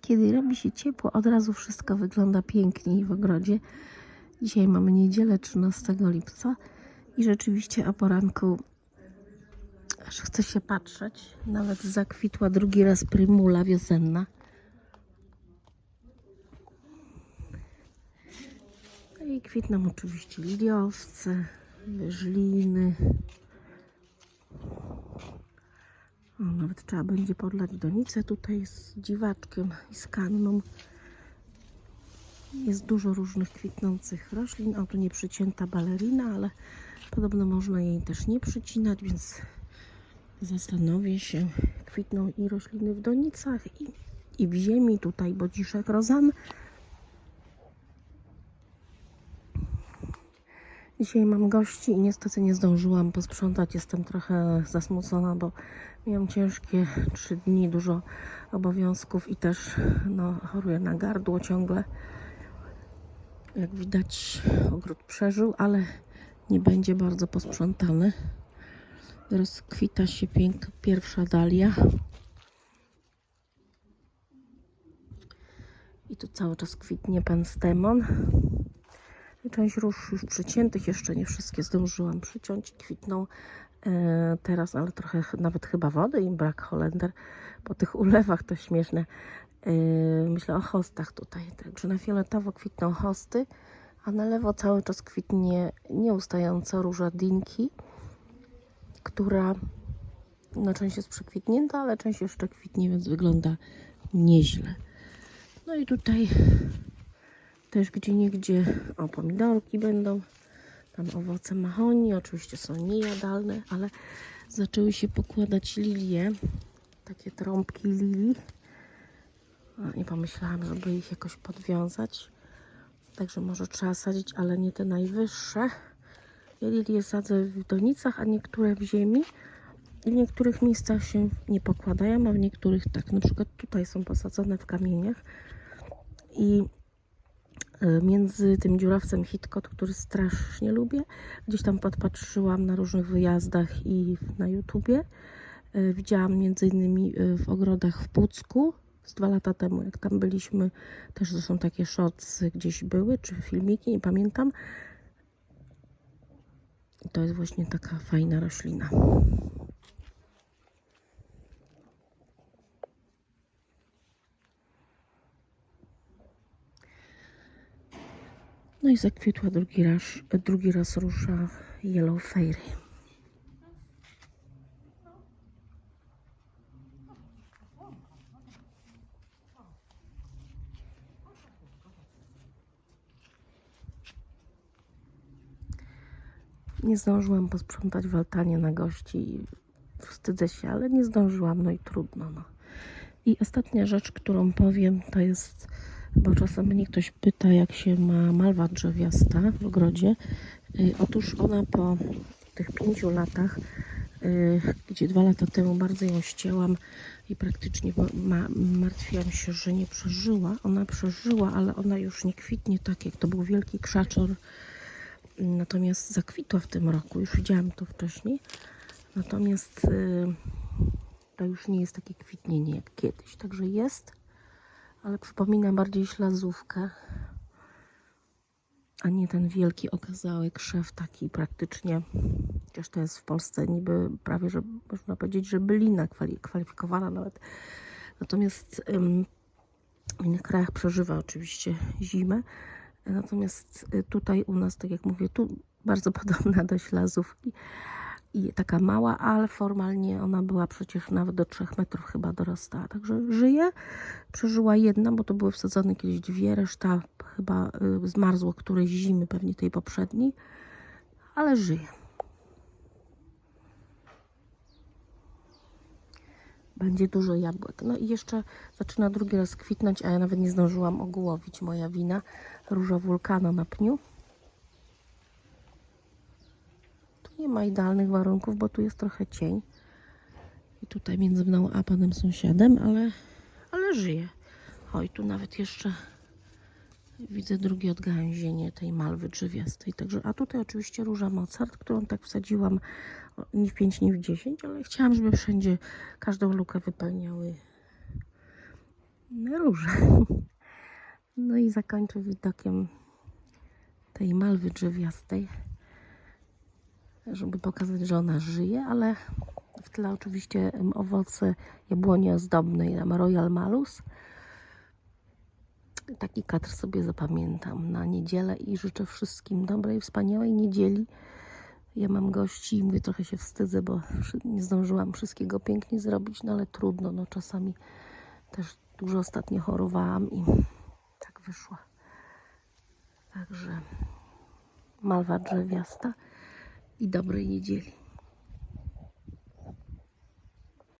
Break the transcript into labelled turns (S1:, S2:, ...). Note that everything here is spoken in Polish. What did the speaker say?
S1: Kiedy robi się ciepło, od razu wszystko wygląda piękniej w ogrodzie. Dzisiaj mamy niedzielę 13 lipca i rzeczywiście o poranku aż chce się patrzeć. Nawet zakwitła drugi raz prymula wiosenna. No I kwitną oczywiście liliowce, wyżliny. O, nawet trzeba będzie podlać donicę tutaj z dziwaczkiem i z kanną. Jest dużo różnych kwitnących roślin. O, tu nie przycięta balerina, ale podobno można jej też nie przycinać, więc zastanowię się. Kwitną i rośliny w donicach, i, i w ziemi. Tutaj bodziszek rozan. Dzisiaj mam gości i niestety nie zdążyłam posprzątać. Jestem trochę zasmucona, bo miałam ciężkie trzy dni, dużo obowiązków i też no, choruję na gardło ciągle. Jak widać, ogród przeżył, ale nie będzie bardzo posprzątany. Rozkwita się pięk, pierwsza dalia. I tu cały czas kwitnie penstemon. I Część róż już przyciętych, jeszcze nie wszystkie zdążyłam przyciąć. Kwitną e, teraz, ale trochę ch- nawet chyba wody im brak Holender. Po tych ulewach to śmieszne. E, myślę o hostach tutaj. Także na fioletowo kwitną hosty, a na lewo cały czas kwitnie nieustająco róża dinki, która no, część jest przekwitnięta, ale część jeszcze kwitnie, więc wygląda nieźle. No i tutaj też gdzie niegdzie o pomidorki będą. Tam owoce mahonii, oczywiście są niejadalne, ale zaczęły się pokładać lilie. Takie trąbki lilii. A, Nie pomyślałam, żeby ich jakoś podwiązać. Także może trzeba sadzić, ale nie te najwyższe. Ja lilie sadzę w donicach, a niektóre w ziemi. I w niektórych miejscach się nie pokładają, a w niektórych tak. Na przykład tutaj są posadzone w kamieniach. I między tym dziurawcem Hitkot, który strasznie lubię. Gdzieś tam podpatrzyłam na różnych wyjazdach i na YouTubie. E, Widziałam między innymi e, w ogrodach w Pucku z dwa lata temu, jak tam byliśmy. Też to są takie shots gdzieś były, czy filmiki, nie pamiętam. I to jest właśnie taka fajna roślina. No i zakwitła drugi raz, drugi raz rusza Yellow Fairy. Nie zdążyłam posprzątać w altanie na gości. Wstydzę się, ale nie zdążyłam, no i trudno. No. I ostatnia rzecz, którą powiem, to jest, bo czasem mnie ktoś pyta, jak się ma malwa drzewiasta w ogrodzie. Y, Otóż ona po tych pięciu latach, y, gdzie dwa lata temu bardzo ją ścięłam i praktycznie ma, ma, martwiłam się, że nie przeżyła. Ona przeżyła, ale ona już nie kwitnie tak, jak to był wielki krzaczor. Natomiast zakwitła w tym roku, już widziałam to wcześniej. Natomiast y, to już nie jest takie kwitnienie jak kiedyś. Także jest, ale przypomina bardziej ślazówkę, a nie ten wielki okazały krzew taki praktycznie. Chociaż to jest w Polsce niby prawie, że można powiedzieć, że bylina kwali- kwalifikowana nawet. Natomiast w innych krajach przeżywa oczywiście zimę. Natomiast y, tutaj u nas, tak jak mówię, tu bardzo podobna do ślazówki i taka mała, ale formalnie ona była przecież nawet do 3 metrów chyba dorastała. Także żyje. Przeżyła jedna, bo to były wsadzone kiedyś dwie, reszta chyba y, zmarzło którejś zimy, pewnie tej poprzedniej, ale żyje. Będzie dużo jabłek. No i jeszcze zaczyna drugi raz kwitnąć, a ja nawet nie zdążyłam ogłowić moja wina. Róża wulkana na pniu. Tu nie ma idealnych warunków, bo tu jest trochę cień. I tutaj między mną a panem sąsiadem, ale, ale żyje. Oj, tu nawet jeszcze widzę drugie odgałęzienie tej malwy drzewiastej. Także, a tutaj oczywiście róża Mozart, którą tak wsadziłam o, ni w 5, ni w 10, ale chciałam, żeby wszędzie każdą lukę wypełniały róże. No i zakończę widokiem tej malwy drzewiastej, żeby pokazać, że ona żyje, ale w tle oczywiście owoce jabłoni ozdobnej, tam Royal Malus. Taki kadr sobie zapamiętam na niedzielę i życzę wszystkim dobrej, wspaniałej niedzieli. Ja mam gości i mówię, trochę się wstydzę, bo nie zdążyłam wszystkiego pięknie zrobić, no ale trudno, no czasami też dużo ostatnio chorowałam i tak wyszło. Także malwa drzewiasta i dobrej niedzieli.